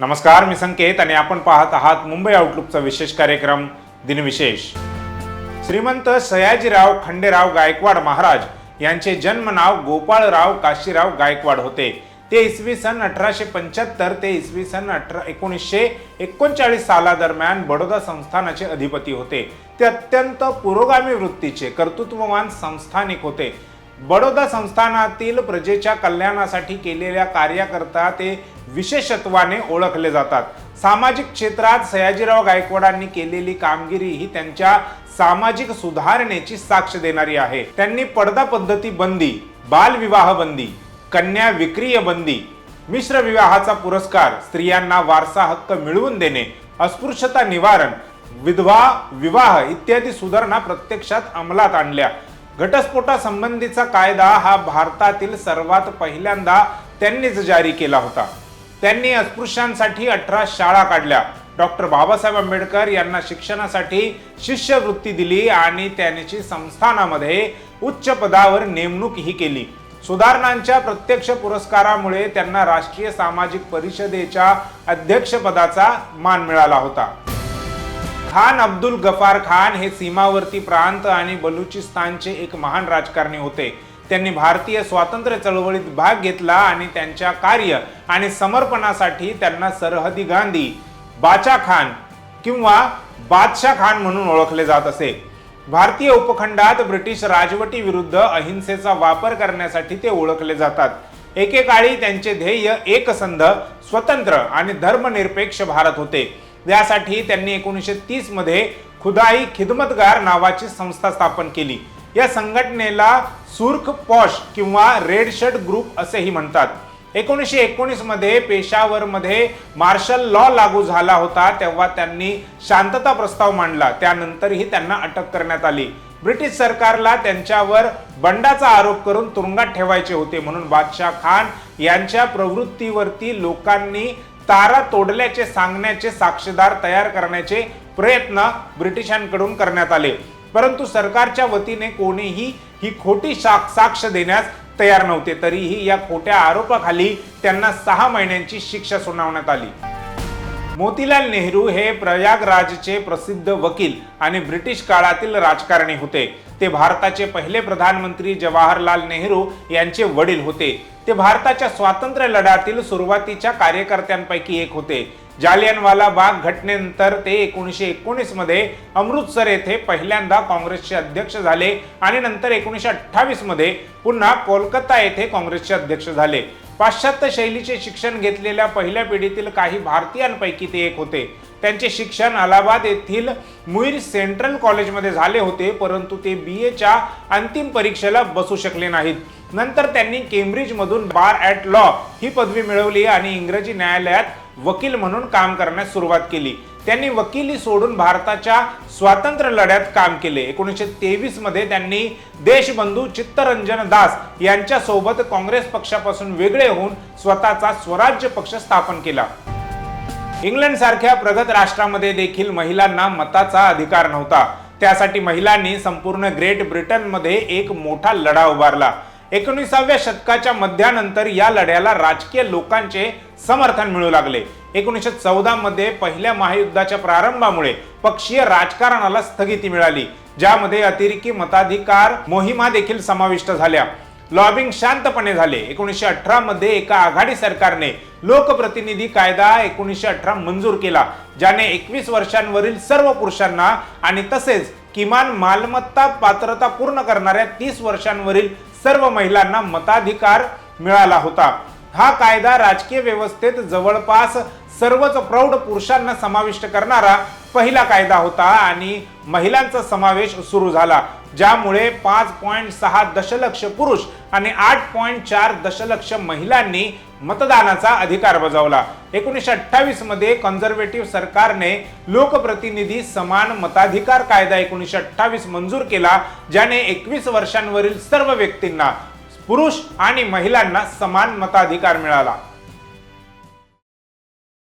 नमस्कार मी संकेत आणि आपण पाहत आहात मुंबई आउटलुकचा विशेष कार्यक्रम दिनविशेष. श्रीमंत सयाजीराव खंडेराव गायकवाड महाराज यांचे जन्म नाव गोपाळराव काशीराव गायकवाड होते. ते इसवी सन अठराशे पंच्याहत्तर ते इसवी सन अठरा एकोणीसशे एकोणचाळीस सालादरम्यान बडोदा संस्थानाचे अधिपती होते. ते अत्यंत पुरोगामी वृत्तीचे कर्तृत्ववान संस्थानिक होते. बडोदा संस्थानातील प्रजेच्या कल्याणासाठी केलेल्या कार्याकरता ते विशेषत्वाने ओळखले जातात. सामाजिक क्षेत्रात सयाजीराव गायकवाडांनी केलेली कामगिरी ही त्यांच्या सामाजिक सुधारणेची साक्ष देणारी आहे. त्यांनी पडदा पद्धती बंदी बालविवाह बंदी कन्या विक्रीय बंदी मिश्र विवाहाचा पुरस्कार स्त्रियांना वारसा हक्क मिळवून देणे अस्पृश्यता निवारण विधवा विवाह इत्यादी सुधारणा प्रत्यक्षात अंमलात आणल्या. घटस्फोटासंबंधीचा कायदा हा भारतातील सर्वात पहिल्यांदा त्यांनीच जारी केला होता. त्यांनी अस्पृश्यांसाठी अठरा शाळा काढल्या. डॉक्टर बाबासाहेब आंबेडकर यांना शिक्षणासाठी शिष्यवृत्ती दिली आणि त्यांची संस्थानामध्ये उच्च पदावर नेमणूकही केली. सुधारणांच्या प्रत्यक्ष पुरस्कारामुळे त्यांना राष्ट्रीय सामाजिक परिषदेच्या अध्यक्षपदाचा मान मिळाला होता. खान अब्दुल गफार खान हे सीमावर्ती प्रांत आणि बलुचिस्तानचे एक महान राजकारणी होते. त्यांनी भारतीय स्वातंत्र्य चळवळीत भाग घेतला आणि त्यांच्या कार्य आणि समर्पणासाठी त्यांना सरहदी गांधी बाचा खान किंवा बादशाह खान म्हणून ओळखले जात असे. भारतीय उपखंडात ब्रिटिश राजवटी विरुद्ध अहिंसेचा वापर करण्यासाठी ते ओळखले जातात. एकेकाळी त्यांचे ध्येय एकसंध स्वतंत्र आणि धर्मनिरपेक्ष भारत होते. यासाठी त्यांनी एकोणीसशे तीसमध्ये खुदाई खिदमतगार नावाची संस्था स्थापन केली. या संघटनेला सुर्ख पॉश किंवा रेड शर्ट ग्रुप असेही म्हणतात. एकोणीसशे एकोणीसमध्ये पेशावरमध्ये मार्शल लॉ लागू झाला होता तेव्हा त्यांनी शांतता प्रस्ताव मांडला. त्यानंतरही त्यांना अटक करण्यात आली. ब्रिटिश सरकारला त्यांच्यावर बंडाचा आरोप करून तुरुंगात ठेवायचे होते म्हणून बादशाह खान यांच्या प्रवृत्तीवरती लोकांनी तारा तोडल्याचे सांगण्याचे साक्षीदार तयार करण्याचे प्रयत्न ब्रिटिशांकडून करण्यात आले. परंतु सरकारच्या वतीने कोणीही ही खोटी साक्ष साक्ष देण्यास तयार नव्हते. तरीही या खोट्या आरोपाखाली त्यांना सहा महिन्यांची शिक्षा सुनावण्यात आली. मोतीलाल नेहरू हे प्रयागराजचे प्रसिद्ध वकील आणि ब्रिटिश काळातील राजकारणी होते. ते भारताचे पहिले प्रधानमंत्री जवाहरलाल नेहरू यांचे वडील होते. ते भारताच्या स्वातंत्र्य लढ्यातील सुरुवातीच्या कार्यकर्त्यांपैकी एक होते. जालियनवाला बाग घटनेनंतर ते एकोणीसशे एकोणीसमध्ये अमृतसर येथे पहिल्यांदा काँग्रेसचे अध्यक्ष झाले आणि नंतर एकोणीसशे अठ्ठावीसमध्ये पुन्हा कोलकाता येथे काँग्रेसचे अध्यक्ष झाले. पाश्चात्य शैलीचे शिक्षण घेतलेल्या पहिल्या पिढीतील काही भारतीयांपैकी ते एक होते. त्यांचे शिक्षण अलाहाबाद येथील मुईर सेंट्रल कॉलेजमध्ये झाले होते परंतु ते बी एच्या अंतिम परीक्षेला बसू शकले नाहीत. नंतर त्यांनी केम्ब्रिजमधून बार ॲट लॉ ही पदवी मिळवली आणि इंग्रजी न्यायालयात वकील म्हणून काम करण्यास सुरुवात केली. त्यांनी वकिली सोडून भारताच्या स्वातंत्र्य लढ्यात काम केले. एकोणीसशे तेवीसमध्ये त्यांनी देशबंधू चित्तरंजन दास यांच्यासोबत काँग्रेस पक्षापासून वेगळे होऊन स्वतःचा स्वराज्य पक्ष स्थापन केला. इंग्लंड सारख्या प्रगत राष्ट्रामध्ये देखील महिलांना मताचा अधिकार नव्हता. त्यासाठी महिलांनी संपूर्ण ग्रेट ब्रिटनमध्ये एक मोठा लढा उभारला. एकोणीसाव्या शतकाच्या मध्यानंतर या लढ्याला राजकीय लोकांचे समर्थन मिळू लागले. एकोणीसशे चौदा मध्ये पहिल्या महायुद्धाच्या प्रारंभामुळे पक्षीय राजकारणाला स्थगिती मिळाली. ज्यामध्ये अतिरेकी मताधिकार मोहिमा देखील समाविष्ट झाल्या. लॉबिंग शांतपणे झाले. एकोणीसशे अठरा मध्ये एका आघाडी सरकारने लोकप्रतिनिधी कायदा एकोणीसशे अठरा मंजूर केला ज्याने एकवीस वर्षांवरील सर्व पुरुषांना आणि तसेच किमान मालमत्ता पात्रता पूर्ण करणाऱ्या तीस वर्षांवरील सर्व महिलांना मताधिकार मिळाला होता. हा कायदा राजकीय व्यवस्थेत जवळपास सर्वच प्रौढ पुरुषांना समाविष्ट करणारा पहिला कायदा होता आणि महिलांचा समावेश सुरू झाला ज्यामुळे पाच पॉईंट सहा दशलक्ष पुरुष आणि आठ पॉईंट चार दशलक्ष महिलांनी मतदानाचा अधिकार बजावला. एकोणीसशे अठ्ठावीसमध्ये कन्झर्वेटिव्ह सरकारने लोकप्रतिनिधी समान मताधिकार कायदा एकोणीसशे अठ्ठावीस मंजूर केला ज्याने एकवीस वर्षांवरील सर्व व्यक्तींना पुरुष आणि महिलांना समान मताधिकार मिळाला.